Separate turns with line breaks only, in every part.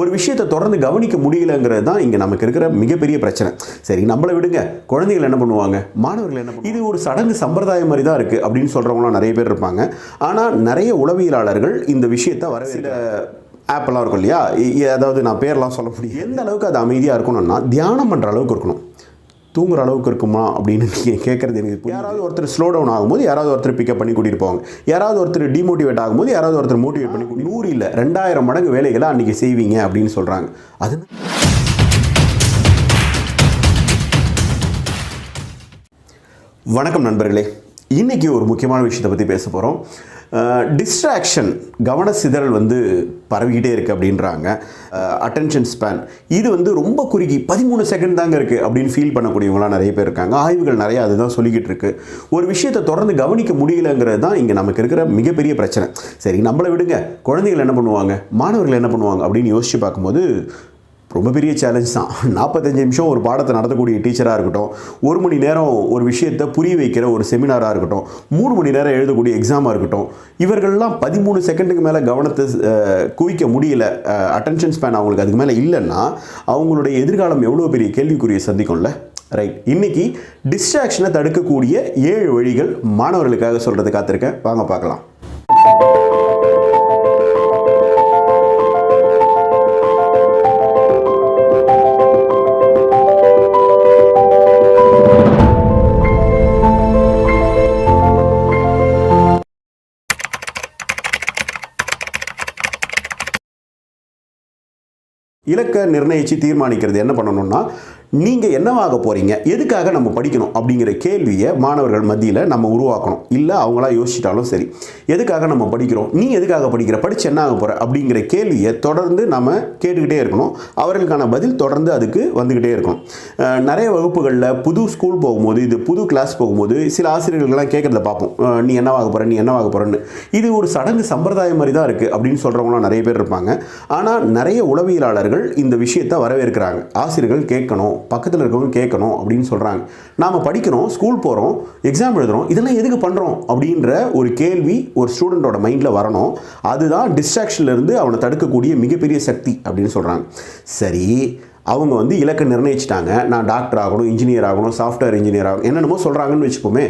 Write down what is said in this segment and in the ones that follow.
ஒரு விஷயத்தை தொடர்ந்து கவனிக்க முடியலங்கிறது தான் இங்கே நமக்கு இருக்கிற மிகப்பெரிய பிரச்சனை. சரி நம்மளை விடுங்க. குழந்தைகள் என்ன பண்ணுவாங்க? மாணவர்கள் என்ன இது ஒரு சடங்கு சம்பிரதாயம் மாதிரி தான் இருக்குது அப்படின்னு சொல்கிறவங்களாம் நிறைய பேர் இருப்பாங்க. ஆனால் நிறைய உளவியலாளர்கள் இந்த விஷயத்தை வர சில ஆப்பெல்லாம் இருக்கும் இல்லையா? அதாவது நான் பேர்லாம் சொல்ல முடியும் எந்த அளவுக்கு அது அமைதியாக இருக்கணும்னா தியானம் பண்ணுற அளவுக்கு இருக்கணும். தூங்குற அளவுக்கு இருக்குமா அப்படின்னு நீங்கள் கேட்குறது எனக்கு யாராவது ஒருத்தர் ஸ்லோ டவுன் ஆகும்போது யாராவது ஒருத்தர் பிக்கப் பண்ணி கூட்டிகிட்டு போவாங்க. யாராவது ஒருத்தர் டிமோட்டிவேட் ஆகும்போது யாராவது ஒருத்தர் மோட்டிவேட் பண்ணி கூட்டி- நூறு இல்லை ரெண்டாயிரம் மடங்கு வேலைகளை அன்றைக்கி செய்வீங்க அப்படின்னு சொல்கிறாங்க அது வணக்கம் நண்பர்களே. இன்னைக்கு ஒரு முக்கியமான விஷயத்தை பற்றி பேச போகிறோம் டிஸ்ட்ராக்ஷன் கவன சிதறல் வந்து பரவிக்கிட்டே இருக்குது அப்படின்றாங்க. அட்டென்ஷன் ஸ்பேன் இது வந்து ரொம்ப குறுகி பதிமூணு செகண்ட் தாங்க இருக்குது அப்படின்னு ஃபீல் பண்ணக்கூடியவங்களாம் நிறைய பேர் இருக்காங்க. ஆய்வுகள் நிறையா அதுதான் சொல்லிக்கிட்டு இருக்கு. ஒரு விஷயத்தை தொடர்ந்து கவனிக்க முடியலங்கிறது தான் இங்கே நமக்கு இருக்கிற மிகப்பெரிய பிரச்சனை. சரி நம்மளை விடுங்க. குழந்தைகள் என்ன பண்ணுவாங்க? மாணவர்கள் என்ன பண்ணுவாங்க அப்படின்னு யோசிச்சு பார்க்கும்போது ரொம்ப பெரிய சேலஞ்ச் தான். நாற்பத்தஞ்சு நிமிஷம் ஒரு பாடத்தை நடத்தக்கூடிய டீச்சராக இருக்கட்டும் ஒரு மணி நேரம் ஒரு விஷயத்தை புரிய வைக்கிற ஒரு செமினாராக இருக்கட்டும் மூணு மணி நேரம் எழுதக்கூடிய எக்ஸாமாக இருக்கட்டும் இவர்கள்லாம் பதிமூணு செகண்டுக்கு மேலே கவனத்தை குவிக்க முடியல. அட்டென்ஷன் ஸ்பேன் அவங்களுக்கு அதுக்கு மேலே இல்லைன்னா அவங்களுடைய எதிர்காலம் எவ்வளோ பெரிய கேள்விக்குரிய சந்திக்கும்ல? ரைட் இன்னைக்கு டிஸ்ட்ராக்ஷனை தடுக்கக்கூடிய ஏழு வழிகள் மாணவர்களுக்காக சொல்கிறது காத்திருக்கேன். வாங்க பார்க்கலாம். இலக்கை நிர்ணயித்து தீர்மானிக்கிறது. என்ன பண்ணணும்னா நீங்கள் என்னவாக போகிறீங்க எதுக்காக நம்ம படிக்கணும்? அப்படிங்கிற கேள்வியை மாணவர்கள் மத்தியில் நம்ம உருவாக்கணும். இல்லை அவங்களா யோசிச்சிட்டாலும் சரி. எதுக்காக நம்ம படிக்கிறோம்? நீ எதுக்காக படிக்கிற? படித்து என்ன ஆக போகிற அப்படிங்கிற கேள்வியை தொடர்ந்து நம்ம கேட்டுக்கிட்டே இருக்கணும். அவர்களுக்கான பதில் தொடர்ந்து அதுக்கு வந்துக்கிட்டே இருக்கணும். நிறைய வகுப்புகளில் புது ஸ்கூல் போகும்போது இது புது கிளாஸ் போகும்போது சில ஆசிரியர்கள்லாம் கேட்குறத பார்ப்போம். நீ என்னவாக போகிற நீ என்னவாக போகிறன்னு இது ஒரு சடங்கு சம்பிரதாயம் மாதிரி தான் இருக்குது அப்படின்னு சொல்கிறவங்களாம் நிறைய பேர் இருப்பாங்க. ஆனால் நிறைய உளவியலாளர்கள் இந்த விஷயத்தை வரவேற்கிறாங்க. ஆசிரியர்கள் கேட்கணும். பக்கத்தில் இருக்கவங்க கேட்கணும் அப்படின்னு சொல்கிறாங்க நாம் படிக்கிறோம் ஸ்கூல் போகிறோம் எக்ஸாம் எழுதுகிறோம் இதெல்லாம் எதுக்கு பண்ணுறோம் அப்படின்ற ஒரு கேள்வி ஒரு ஸ்டூடெண்ட்டோட மைண்டில் வரணும். அதுதான் டிஸ்ட்ராக்ஷன்லேருந்து அவனை தடுக்கக்கூடிய மிகப்பெரிய சக்தி அப்படின்னு சொல்கிறாங்க சரி அவங்க வந்து இலக்கை நிர்ணயிச்சிட்டாங்க. நான் டாக்டர் ஆகணும் இன்ஜினியர் ஆகணும் சாஃப்ட்வேர் இன்ஜினியர் ஆகணும் என்னென்னமோ சொல்கிறாங்கன்னு வச்சுப்போமே.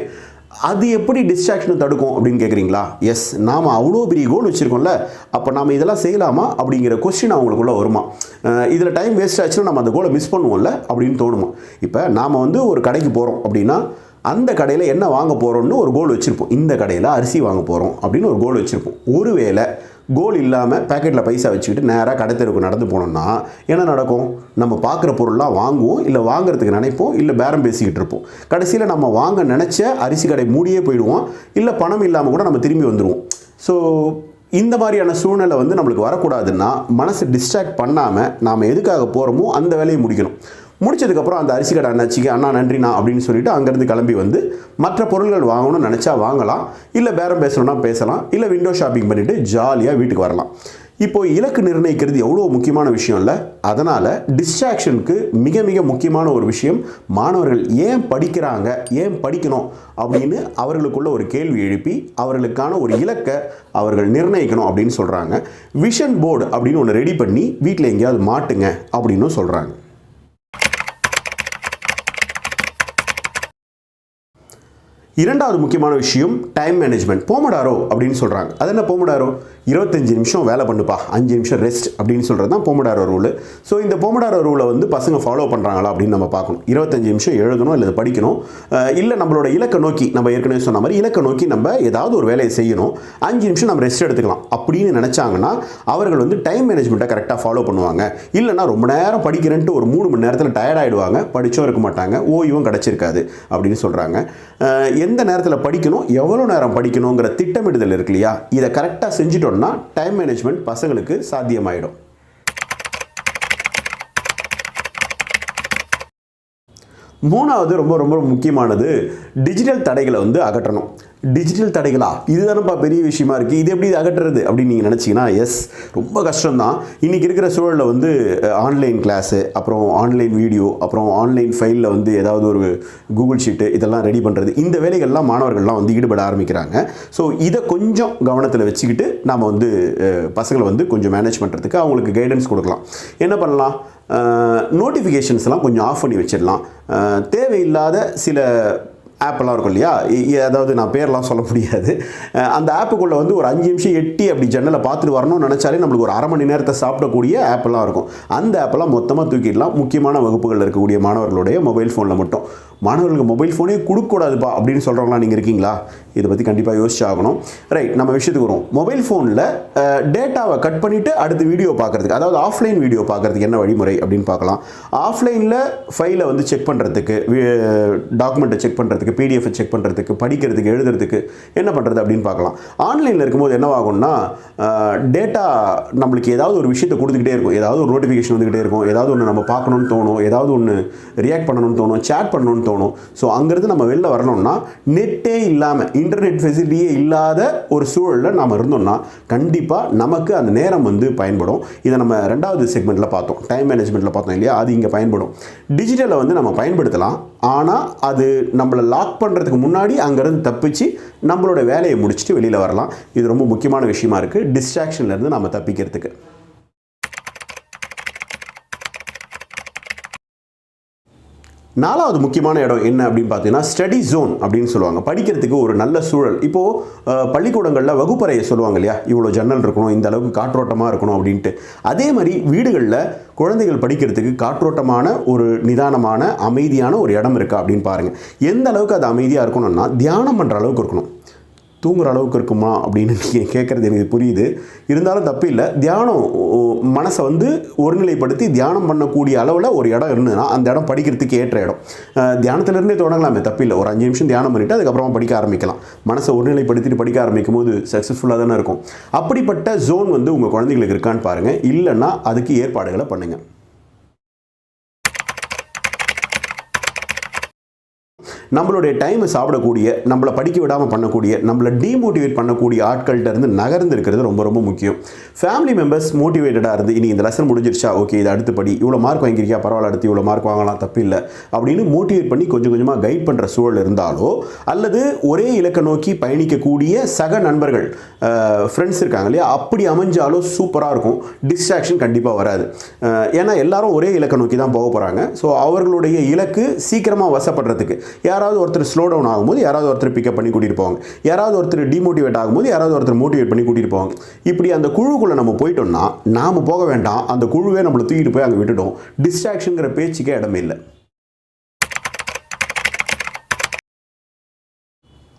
அது எப்படி டிஸ்ட்ராக்ஷனை தடுக்கும் அப்படின்னு கேட்குறீங்களா எஸ் நாம் அவ்வளோ பெரிய கோல் வச்சுருக்கோம்ல. அப்போ நாம் இதெல்லாம் செய்யலாமா அப்படிங்கிற கொஸ்டின் அவங்களுக்குள்ளே வருமா? இதில் டைம் வேஸ்ட் ஆச்சுன்னா நம்ம அந்த கோலை மிஸ் பண்ணுவோம்ல அப்படின்னு தோணுமா? இப்போ நாம் வந்து ஒரு கடைக்கு போகிறோம் அப்படின்னா அந்த கடையில் என்ன வாங்க போகிறோம்னு ஒரு கோல் வச்சுருப்போம். இந்த கடையில் அரிசி வாங்க போகிறோம் அப்படின்னு ஒரு கோல் வச்சுருப்போம். ஒருவேளை கோல் இல்லாமல் பேக்கெட்டில் பைசா வச்சுக்கிட்டு நேராக கடை தெருக்கு நடந்து போனோம்னா என்ன நடக்கும்? நம்ம பார்க்குற பொருள்லாம் வாங்குவோம் இல்லை வாங்குறதுக்கு நினைப்போம் இல்லை பேரம் பேசிக்கிட்டு இருப்போம். கடைசியில் நம்ம வாங்க நினச்ச அரிசி கடை மூடியே போயிடுவோம் இல்லை பணம் இல்லாமல் கூட நம்ம திரும்பி வந்துடுவோம் ஸோ இந்த மாதிரியான சூழ்நிலை வந்து நம்மளுக்கு வரக்கூடாதுன்னா மனசை டிஸ்ட்ராக்ட் பண்ணாமல் நாம் எதுக்காக போகிறோமோ அந்த வேலையை முடிக்கணும். முடிச்சதுக்கப்புறம் அந்த அரிசி கடை அண்ணாச்சிக்கு அண்ணா நன்றிண்ணா அப்படின்னு சொல்லிட்டு அங்கேருந்து கிளம்பி வந்து மற்ற பொருள்கள் வாங்கணும்னு நினச்சா வாங்கலாம் இல்லை பேரம் பேசணும்னா பேசலாம் இல்லை விண்டோ ஷாப்பிங் பண்ணிவிட்டு ஜாலியாக வீட்டுக்கு வரலாம். இப்போ இலக்கு நிர்ணயிக்கிறது எவ்வளோ முக்கியமான விஷயம் இல்லை. அதனால் டிஸ்ட்ராக்ஷனுக்கு மிக மிக முக்கியமான ஒரு விஷயம் மாணவர்கள் ஏன் படிக்கிறாங்க ஏன் படிக்கணும் அப்படின்னு அவர்களுக்குள்ள ஒரு கேள்வி எழுப்பி அவர்களுக்கான ஒரு இலக்கை அவர்கள் நிர்ணயிக்கணும் அப்படின்னு சொல்கிறாங்க விஷன் போர்டு அப்படின்னு ஒன்று ரெடி பண்ணி வீட்டில் எங்கேயாவது மாட்டுங்க அப்படின்னு சொல்கிறாங்க இரண்டாவது முக்கியமான விஷயம் டைம் மேனேஜ்மெண்ட் போமடாரோ அப்படின்னு சொல்கிறாங்க அது என்ன போமடாரோ இருபத்தஞ்சு நிமிஷம் வேலை பண்ணுப்பா. அஞ்சு நிமிஷம் ரெஸ்ட் அப்படின்னு சொல்கிறது தான் போமடாரோ ரூல் ஸோ இந்த போமடாரோ ரூலை வந்து பசங்க ஃபாலோ பண்ணுறாங்களா அப்படின்னு நம்ம பார்க்கணும். இருபத்தஞ்சு நிமிஷம் எழுதணும் இல்லை படிக்கணும். இல்லை நம்மளோட இலக்கை நோக்கி நம்ம ஏற்கனவே சொன்ன மாதிரி இலக்கை நோக்கி நம்ம ஏதாவது ஒரு வேலையை செய்யணும். அஞ்சு நிமிஷம் நம்ம ரெஸ்ட் எடுத்துக்கலாம். அப்படின்னு நினச்சாங்கன்னா அவர்கள் வந்து டைம் மேனேஜ்மெண்ட்டை கரெக்டாக ஃபாலோ பண்ணுவாங்க. இல்லைன்னா ரொம்ப நேரம் படிக்கிறேன்ட்டு ஒரு மூணு மணி நேரத்தில் டயர்ட் ஆகிடுவாங்க படிச்சும் இருக்க மாட்டாங்க. ஓய்வும் கிடச்சிருக்காது அப்படின்னு சொல்கிறாங்க எந்த நேரத்தில் படிக்கணும் எவ்வளோ நேரம் படிக்கணுங்கிற திட்டமிடுதல் இருக்கு இல்லையா? இதை கரெக்டாக செஞ்சிட்டோம்னா டைம் மேனேஜ்மெண்ட் பசங்களுக்கு சாத்தியமாயிடும். மூணாவது ரொம்ப ரொம்ப முக்கியமானது டிஜிட்டல் தடைகளை வந்து அகற்றணும். டிஜிட்டல் தடைகளா? இதுதானப்பா பெரிய விஷயமா இருக்குது இது எப்படி அகற்றுறது அப்படின்னு நீங்கள் நினச்சிங்கன்னா எஸ் ரொம்ப கஷ்டம்தான். இன்றைக்கி இருக்கிற சூழலில் வந்து ஆன்லைன் கிளாஸு அப்புறம் ஆன்லைன் வீடியோ அப்புறம் ஆன்லைன் ஃபைலில் வந்து ஏதாவது ஒரு கூகுள் ஷீட்டு இதெல்லாம் ரெடி பண்ணுறது இந்த வேலைகள்லாம் மாணவர்கள்லாம் வந்து ஈடுபட ஆரம்பிக்கிறாங்க. ஸோ இதை கொஞ்சம் கவனத்தில் வச்சுக்கிட்டு நாம் வந்து பசங்களை வந்து கொஞ்சம் மேனேஜ் பண்ணுறதுக்கு அவங்களுக்கு கைடன்ஸ் கொடுக்கலாம். என்ன பண்ணலாம்? நோட்டிஃபிகேஷன்ஸ்லாம் கொஞ்சம் ஆஃப் பண்ணி வச்சிடலாம். தேவையில்லாத சில ஆப்பெல்லாம் இருக்கும் இல்லையா? அதாவது நான் பேர்லாம் சொல்ல முடியாது. அந்த ஆப்புக்குள்ளே வந்து ஒரு அஞ்சு நிமிஷம் எட்டி அப்படி ஜன்னலை பார்த்துட்டு வரணும்னு நினச்சாலே நம்மளுக்கு ஒரு அரை மணி நேரத்தை சாப்பிடக்கூடிய ஆப்பெல்லாம் இருக்கும். அந்த ஆப்பெல்லாம் மொத்தமாக தூக்கிடலாம். முக்கியமான வகுப்புகளில் இருக்கக்கூடிய மாணவர்களுடைய மொபைல் ஃபோனில் மட்டும். மாணவர்களுக்கு மொபைல் ஃபோனே கொடுக்கக்கூடாதுப்பா அப்படின்னு சொல்கிறவங்களா நீங்கள் இருக்கீங்களா? இதை பற்றி கண்டிப்பாக யோசிச்சு ஆகணும் ரைட் நம்ம விஷயத்துக்கு வரும் மொபைல் ஃபோனில் டேட்டாவை கட் பண்ணிவிட்டு அடுத்து வீடியோ பார்க்குறதுக்கு அதாவது ஆஃப்லைன் வீடியோ பார்க்குறதுக்கு என்ன வழிமுறை அப்படின்னு பார்க்கலாம். ஆஃப்லைனில் ஃபைலை வந்து செக் பண்ணுறதுக்கு டாக்குமெண்ட்டை செக் பண்ணுறதுக்கு பிடிஎஃப் செக் பண்ணுறதுக்கு படிக்கிறதுக்கு எழுதுறதுக்கு என்ன பண்ணுறது அப்படின்னு பார்க்கலாம். ஆன்லைனில் இருக்கும்போது என்னவாகும்னா டேட்டா நம்மளுக்கு ஏதாவது ஒரு விஷயத்தை கொடுத்துக்கிட்டே இருக்கும். ஏதாவது ஒரு நோட்டிஃபிகேஷன் வந்துக்கிட்டே இருக்கும். ஏதாவது ஒன்று நம்ம பார்க்கணும்னு தோணும். ஏதாவது ஒன்று ரியாக்ட் பண்ணணும்னு தோணும். சேட் பண்ணணும்னு தோணும். ஸோ அங்கேருந்து நம்ம வெளில வரணும்னா நெட்டே இல்லாமல் இன்டர்நெட் ஃபெசிலிட்டியே இல்லாத ஒரு சூழலில் நாம் இருந்தோம்னா கண்டிப்பாக நமக்கு அந்த நேரம் வந்து பயன்படும். இதை நம்ம ரெண்டாவது செக்மெண்ட்டில் பார்த்தோம். டைம் மேனேஜ்மெண்ட்டில் பார்த்தோம் இல்லையா? அது இங்கே பயன்படும். டிஜிட்டலை வந்து நம்ம பயன்படுத்தலாம். ஆனால் அது நம்மளை லாக் பண்ணுறதுக்கு முன்னாடி அங்கேருந்து தப்பிச்சு நம்மளோட வேலையை முடிச்சுட்டு வெளியில் வரலாம். இது ரொம்ப முக்கியமான விஷயமா இருக்குது டிஸ்ட்ராக்ஷன்லேருந்து நம்ம தப்பிக்கிறதுக்கு. நாலாவது முக்கியமான இடம் என்ன அப்படின்னு பார்த்தீங்கன்னா ஸ்டடி ஜோன் அப்படின்னு சொல்லுவாங்க. படிக்கிறதுக்கு ஒரு நல்ல சூழல். இப்போது பள்ளிக்கூடங்களில் வகுப்பறையை சொல்லுவாங்க இல்லையா? இவ்வளோ ஜன்னல் இருக்கணும் இந்த அளவுக்கு காற்றோட்டமாக இருக்கணும் அப்படின்ட்டு. அதே மாதிரி வீடுகளில் குழந்தைகள் படிக்கிறதுக்கு காற்றோட்டமான ஒரு நிதானமான அமைதியான ஒரு இடம் இருக்கா அப்படின்னு பாருங்கள் எந்த அளவுக்கு அது அமைதியாக இருக்கணும்னா தியானம் பண்ணுற அளவுக்கு இருக்கணும். தூங்குற அளவுக்கு இருக்குமா அப்படின்னு நீங்கள் கேட்குறது எனக்கு புரியுது. இருந்தாலும் தப்பு இல்லை. தியானம் மனசை வந்து ஒருநிலைப்படுத்தி தியானம் பண்ணக்கூடிய அளவில் ஒரு இடம் இருந்ததுன்னா அந்த இடம் படிக்கிறதுக்கு ஏற்ற இடம். தியானத்திலிருந்தே தொடங்கலாமே தப்பு இல்லை. ஒரு அஞ்சு நிமிஷம் தியானம் பண்ணிவிட்டு அதுக்கப்புறமா படிக்க ஆரம்பிக்கலாம். மனசை ஒருநிலைப்படுத்திட்டு படிக்க ஆரம்பிக்கும் போது சக்ஸஸ்ஃபுல்லாக தானே இருக்கும். அப்படிப்பட்ட ஜோன் வந்து உங்கள் குழந்தைங்களுக்கு இருக்கான்னு பாருங்கள் இல்லைன்னா அதுக்கு ஏற்பாடுகளை பண்ணுங்கள் நம்மளுடைய டைமை சாப்பிடக்கூடிய நம்மளை படிக்க விடாமல் பண்ணக்கூடிய நம்மளை டீமோட்டிவேட் பண்ணக்கூடிய ஆட்கள்கிட்ட இருந்து நகர்ந்து இருக்கிறது ரொம்ப ரொம்ப முக்கியம். ஃபேமிலி மெம்பர்ஸ் மோட்டிவேட்டடாக இருந்து இனி இந்த லெசன் முடிஞ்சிருச்சா? ஓகே இது அடுத்து படி. இவ்வளோ மார்க் வாங்கியிருக்கியா? பரவாயில்ல அடுத்து இவ்வளோ மார்க் வாங்கலாம். தப்பு இல்லை. அப்படின்னு மோட்டிவேட் பண்ணி கொஞ்சம் கொஞ்சமாக கைட் பண்ணுற சூழல் இருந்தாலோ அல்லது ஒரே இலக்கை நோக்கி பயணிக்கக்கூடிய சக நண்பர்கள் ஃப்ரெண்ட்ஸ் இருக்காங்க இல்லையா? அப்படி அமைஞ்சாலும் சூப்பராக இருக்கும். டிஸ்ட்ராக்ஷன் கண்டிப்பாக வராது. ஏன்னா எல்லாரும் ஒரே இலக்கை நோக்கி தான் போக போகிறாங்க ஸோ அவர்களுடைய இலக்கு சீக்கிரமாக வசப்படுறதுக்கு. யார் யாராவது ஒருத்தர் ஸ்லோ டவுன் ஆகும்போது யாராவது ஒருத்தர் பிக்கப் பண்ணி கூட்டிகிட்டு போவாங்க. யாராவது ஒருத்தர் டிமோட்டிவேட் ஆகும்போது யாராவது ஒருத்தர் மோட்டிவேட் பண்ணி கூட்டிகிட்டு போவாங்க. இப்படி அந்த குழுக்குள்ளே நம்ம போயிட்டோம்னா நாம் போக வேண்டாம். அந்த குழுவே நம்மளை தூக்கிட்டு போய் அங்கே விட்டுட்டோம். டிஸ்ட்ராக்ஷனுங்கிற பேச்சுக்கே இடமே இல்லை.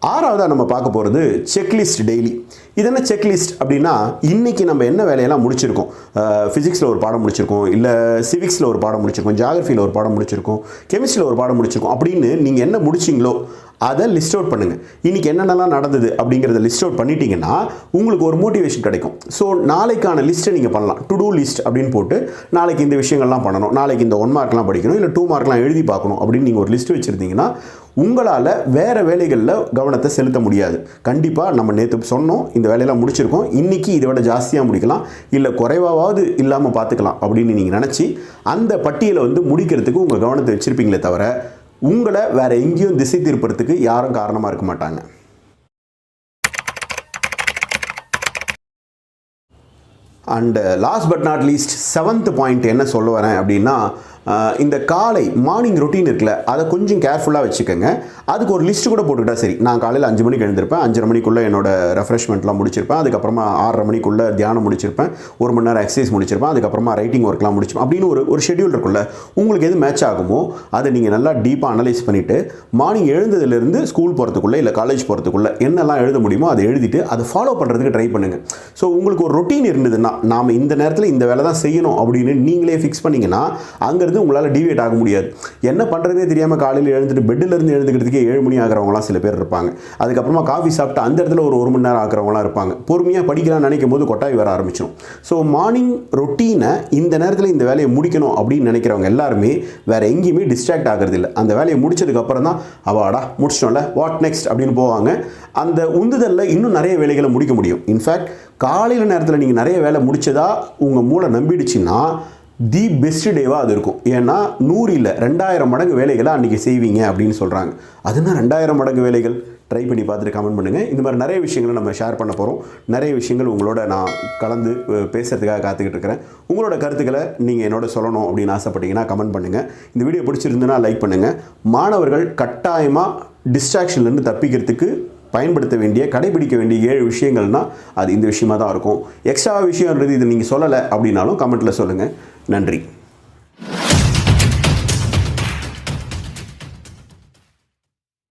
ஆறாவதாக நம்ம பார்க்க போகிறது செக்லிஸ்ட் டெய்லி இது என்ன செக்லிஸ்ட் அப்படின்னா இன்றைக்கி நம்ம என்ன வேலையெல்லாம் முடிச்சிருக்கோம்? ஃபிசிக்ஸில் ஒரு பாடம் முடிச்சிருக்கோம் இல்லை சிவிக்ஸில் ஒரு பாடம் முடிச்சிருக்கோம் ஜாகிரஃபியில் ஒரு பாடம் முடிச்சிருக்கோம் கெமிஸ்ட்ரியில் ஒரு பாடம் முடிச்சிருக்கோம் அப்படின்னு நீங்கள் என்ன முடிச்சிங்களோ அதை லிஸ்ட் அவுட் பண்ணுங்கள் இன்றைக்கி என்னென்னலாம் நடந்தது அப்படிங்கிறத லிஸ்ட் அவுட் பண்ணிட்டீங்கன்னா உங்களுக்கு ஒரு மோட்டிவேஷன் கிடைக்கும். ஸோ நாளைக்கான லிஸ்ட்டை நீங்கள் பண்ணலாம். டு டூ லிஸ்ட் அப்படின்னு போட்டு நாளைக்கு இந்த விஷயங்கள்லாம் பண்ணணும். நாளைக்கு இந்த ஒன் மார்க்லாம் படிக்கணும். இல்லை டூ மார்க்லாம் எழுதி பார்க்கணும் அப்படின்னு நீங்கள் ஒரு லிஸ்ட் வச்சுருந்தீங்கன்னா உங்களால் வேறு வேலைகளில் கவனத்தை செலுத்த முடியாது. கண்டிப்பாக நம்ம நேற்று சொன்னோம் இந்த வேலையெல்லாம் முடிச்சிருக்கோம். இன்றைக்கி இதை விட ஜாஸ்தியாக முடிக்கலாம். இல்லை குறைவாவது இல்லாமல் பார்த்துக்கலாம் அப்படின்னு நீங்கள் நினச்சி அந்த பட்டியலை வந்து முடிக்கிறதுக்கு உங்கள் கவனத்தை வச்சுருப்பீங்களே தவிர உங்களை வேறு எங்கேயும் திசை திருப்புறதுக்கு யாரும் காரணமாக இருக்க மாட்டாங்க. And last but not least seventh point என்ன சொல்ல வரேன் அப்படின்னா இந்த காலை மார்னிங் ரொட்டீன் இருக்குல்ல அதை கொஞ்சம் கேர்ஃபுல்லாக வச்சுக்கோங்க. அதுக்கு ஒரு லிஸ்ட் கூட போட்டுக்கிட்டா சரி. நான் காலையில் அஞ்சு மணிக்கு எழுந்திருப்பேன். அஞ்சரை மணிக்குள்ளே என்னோட ரெஃப்ரெஷ்மெண்ட்லாம் முடிச்சிருப்பேன். அதுக்கப்புறமா ஆறரை மணிக்குள்ளே தியானம் முடிச்சிருப்பேன். ஒரு மணி நேரம் எக்ஸசைஸ் முடிச்சிருப்பேன். அதுக்கப்புறமா ரைட்டிங் ஒர்க்லாம் முடிச்சிருப்பேன். அப்படின்னு ஒரு ஒரு ஷெடியூல் இருக்குல்ல உங்களுக்கு எது மேட்ச் ஆகுமோ அதை நீங்கள் நல்லா டீப்பாக அனலைஸ் பண்ணிவிட்டு மார்னிங் எழுந்ததுலேருந்து ஸ்கூல் போகிறதுக்குள்ளே இல்லை காலேஜ் போகிறதுக்குள்ளே என்னெல்லாம் எழுத முடியுமோ அதை எழுதிட்டு அதை ஃபாலோ பண்ணுறதுக்கு ட்ரை பண்ணுங்கள் ஸோ உங்களுக்கு ஒரு ரொட்டீன் இருந்ததுன்னா நாம் இந்த நேரத்தில் இந்த வேலை தான் செய்யணும் அப்படின்னு நீங்களே ஃபிக்ஸ் பண்ணிங்கன்னா அங்கேருந்து இருந்து உங்களால் டிவியேட் ஆக முடியாது. என்ன பண்ணுறதே தெரியாமல் காலையில் எழுந்துட்டு பெட்டிலேருந்து எழுந்துக்கிறதுக்கே ஏழு மணி ஆகிறவங்களாம் சில பேர் இருப்பாங்க. அதுக்கப்புறமா காஃபி சாப்பிட்டு அந்த இடத்துல ஒரு ஒரு மணி நேரம் ஆகிறவங்களாம் இருப்பாங்க. பொறுமையாக படிக்கலாம்னு நினைக்கும் போது கொட்டாய் வர ஆரம்பிச்சிடும் ஸோ மார்னிங் ரொட்டீனை இந்த நேரத்தில் இந்த வேலையை முடிக்கணும் அப்படின்னு நினைக்கிறவங்க எல்லாருமே வேறு எங்கேயுமே டிஸ்ட்ராக்ட் ஆகிறது இல்லை அந்த வேலையை முடிச்சதுக்கப்புறம் தான் அவாடா முடிச்சிட்டோம்ல வாட் நெக்ஸ்ட் அப்படின்னு போவாங்க. அந்த உந்துதலில் இன்னும் நிறைய வேலைகளை முடிக்க முடியும். இன்ஃபேக்ட் காலையில் நேரத்தில் நீங்கள் நிறைய வேலை முடிச்சதா உங்கள் மூளை நம்பிடுச்சுன்னா தி பெஸ்ட் டேவாக அது இருக்கும். ஏன்னா நூறு இல்லை ரெண்டாயிரம் மடங்கு வேலைகளை அன்றைக்கி செய்வீங்க அப்படின்னு சொல்கிறாங்க அதுனா ரெண்டாயிரம் மடங்கு வேலைகள்? ட்ரை பண்ணி பார்த்துட்டு கமெண்ட் பண்ணுங்கள் இந்த மாதிரி நிறைய விஷயங்களை நம்ம ஷேர் பண்ண போகிறோம் நிறைய விஷயங்கள் உங்களோட நான் கலந்து பேசுகிறதுக்காக காத்துக்கிட்டு இருக்கிறேன். உங்களோட கருத்துக்களை நீங்கள் என்னோட சொல்லணும் அப்படின்னு ஆசைப்பட்டீங்கன்னா கமெண்ட் பண்ணுங்கள் இந்த வீடியோ பிடிச்சிருந்துன்னா லைக் பண்ணுங்கள் மாணவர்கள் கட்டாயமாக டிஸ்ட்ராக்ஷன்லேருந்து தப்பிக்கிறதுக்கு பயன்படுத்த வேண்டிய கடைபிடிக்க வேண்டிய ஏழு விஷயங்கள்னா அது இந்த விஷயமாக தான் இருக்கும். எக்ஸ்ட்ரா விஷயம்ன்றது இது நீங்கள் சொல்லலை அப்படின்னாலும் கமெண்ட்டில் சொல்லுங்கள் நன்றி.